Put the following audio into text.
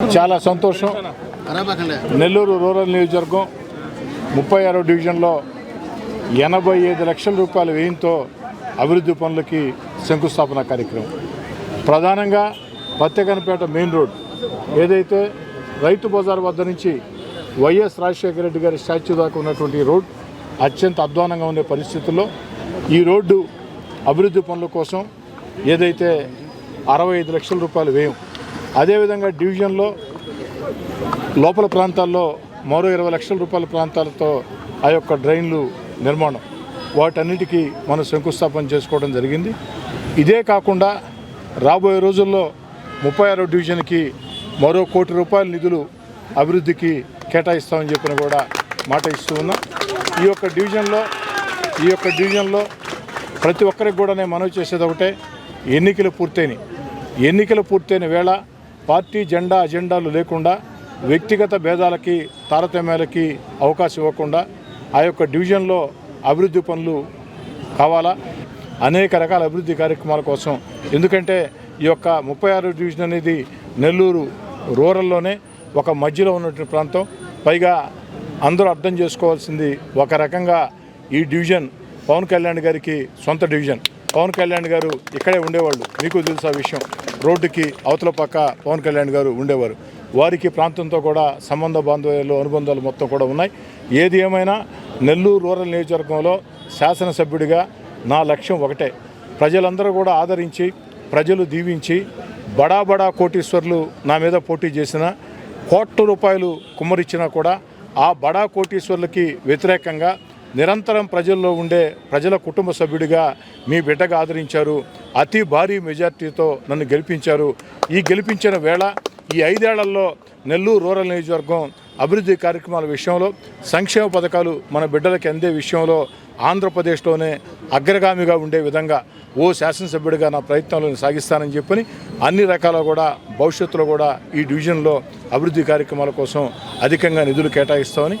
చాలా సంతోషం. నెల్లూరు రూరల్ నియోజకవర్గం ముప్పై ఆరో డివిజన్లో ఎనభై ఐదు లక్షల రూపాయల వ్యయంతో అభివృద్ధి పనులకి శంకుస్థాపన కార్యక్రమం. ప్రధానంగా పత్తెకనపేట మెయిన్ రోడ్ ఏదైతే రైతు బజార్ వద్ద నుంచి వైఎస్ రాజశేఖర రెడ్డి గారి స్టాచ్యూ దాకా ఉన్నటువంటి రోడ్ అత్యంత అధ్వానంగా ఉండే పరిస్థితుల్లో ఈ రోడ్డు అభివృద్ధి పనుల కోసం ఏదైతే అరవై ఐదు లక్షల రూపాయలు వ్యయం అదేవిధంగా డివిజన్లో లోపల ప్రాంతాల్లో మరో ఇరవై లక్షల రూపాయల ప్రాంతాలతో ఆ యొక్క డ్రైన్లు నిర్మాణం. వాటన్నిటికీ మనం శంకుస్థాపన చేసుకోవడం జరిగింది. ఇదే కాకుండా రాబోయే రోజుల్లో ముప్పై ఆరో డివిజన్కి మరో కోటి రూపాయల నిధులు అభివృద్ధికి కేటాయిస్తామని చెప్పిన కూడా మాట ఇస్తూ ఉన్నాం. ఈ యొక్క డివిజన్లో ఈ యొక్క డివిజన్లో ప్రతి ఒక్కరికి కూడా నేను మనవి చేసేది ఒకటే ఎన్నికలు పూర్తయినాయి. ఎన్నికలు పూర్తయిన వేళ పార్టీ జెండా అజెండాలు లేకుండా వ్యక్తిగత భేదాలకి తారతమ్యాలకి అవకాశం ఇవ్వకుండా ఆ యొక్క డివిజన్లో అభివృద్ధి పనులు కావాలా? అనేక రకాల అభివృద్ధి కార్యక్రమాల కోసం. ఎందుకంటే ఈ యొక్క ముప్పై ఆరు డివిజన్ అనేది నెల్లూరు రూరల్లోనే ఒక మధ్యలో ఉన్నటువంటి ప్రాంతం. పైగా అందరూ అర్థం చేసుకోవాల్సింది ఒక రకంగా ఈ డివిజన్ పవన్ కళ్యాణ్ గారికి సొంత డివిజన్. పవన్ కళ్యాణ్ గారు ఇక్కడే ఉండేవాళ్ళు. మీకు తెలుసు ఆ విషయం. రోడ్డుకి అవతల పక్క పవన్ కళ్యాణ్ గారు ఉండేవారు. వారికి ప్రాంతంతో కూడా సంబంధ బాంధవ్యాలు అనుబంధాలు మొత్తం కూడా ఉన్నాయి. ఏది ఏమైనా నెల్లూరు రూరల్ నియోజకవర్గంలో శాసనసభ్యుడిగా నా లక్ష్యం ఒకటే. ప్రజలందరూ కూడా ఆదరించి ప్రజలు దీవించి బడా బడా కోటీశ్వర్లు నా మీద పోటీ చేసిన కోట్ల రూపాయలు కుమ్మరిచ్చినా కూడా ఆ బడా కోటీశ్వర్లకి వ్యతిరేకంగా నిరంతరం ప్రజల్లో ఉండే ప్రజల కుటుంబ సభ్యుడిగా మీ బిడ్డగా ఆదరించారు. అతి భారీ మెజార్టీతో నన్ను గెలిపించారు. ఈ గెలిపించిన వేళ ఈ ఐదేళ్ళలో నెల్లూరు రూరల్ నియోజకవర్గం అభివృద్ధి కార్యక్రమాల విషయంలో సంక్షేమ పథకాలు మన బిడ్డలకి అందే విషయంలో ఆంధ్రప్రదేశ్లోనే అగ్రగామిగా ఉండే విధంగా ఓ శాసనసభ్యుడిగా నా ప్రయత్నాలను సాగిస్తానని చెప్పని అన్ని రకాల కూడా భవిష్యత్తులో కూడా ఈ డివిజన్లో అభివృద్ధి కార్యక్రమాల కోసం అధికంగా నిధులు కేటాయిస్తామని